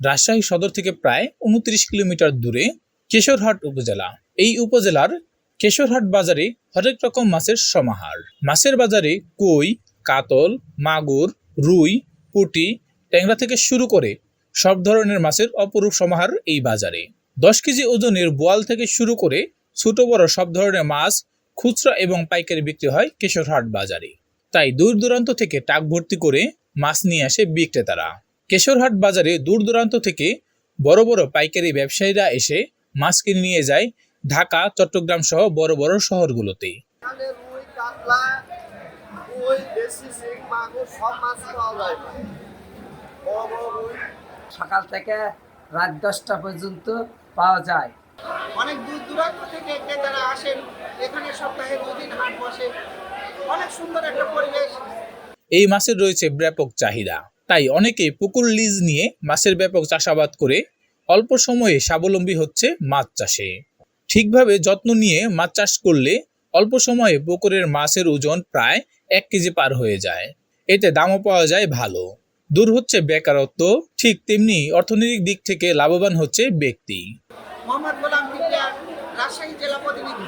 রাজশাহী সদর থেকে প্রায় উনত্রিশ কিলোমিটার দূরে কেশরহাট উপজেলা। এই উপজেলার কেশরহাট বাজারে হরেক রকম মাছের সমাহার। মাছের বাজারে কই, কাতল, মাগুর, রুই, পুঁটি, ট্যাংরা থেকে শুরু করে সব ধরনের মাছের অপরূপ সমাহার এই বাজারে। দশ কেজি ওজনের বোয়াল থেকে শুরু করে ছোট বড় সব ধরনের মাছ, খুচরা এবং পাইকারি বিক্রি হয় কেশরহাট বাজারে। তাই দূর দূরান্ত থেকে টাক ভর্তি করে মাছ নিয়ে আসে বিক্রেতারা। কেশরহাট বাজারে দূর দূরান্ত থেকে বড় বড় পাইকারি ব্যবসায়ীরা এসে মাছ কিনে নিয়ে যায় ঢাকা চট্টগ্রাম সহ বড় বড় শহরগুলোতে। সকাল থেকে রাত দশটা পর্যন্ত পাওয়া যায়। অনেক দূর দূরান্ত থেকে ক্রেতারা আসেন এখানে সপ্তাহে দুদিন হাট বসে। অনেক সুন্দর একটা পরিবেশ। এই মাছের রয়েছে ব্যাপক চাহিদা। তাই অনেকে পুকুর লিজ নিয়ে মাছের ব্যাপক চাষাবাদ করে অল্প সময়ে স্বাবলম্বী হচ্ছে মাছ চাষে। ঠিকভাবে যত্ন নিয়ে মাছ চাষ করলে অল্প সময়ে পুকুরের মাছের ওজন প্রায় এক কেজি পার হয়ে যায়। এতে দামও পাওয়া যায় ভালো। দূর হচ্ছে বেকারত্ব, ঠিক তেমনি অর্থনৈতিক দিক থেকে লাভবান হচ্ছে ব্যক্তি। মোহাম্মদ গোলাম রাজশাহী জেলা প্রতিনিধি।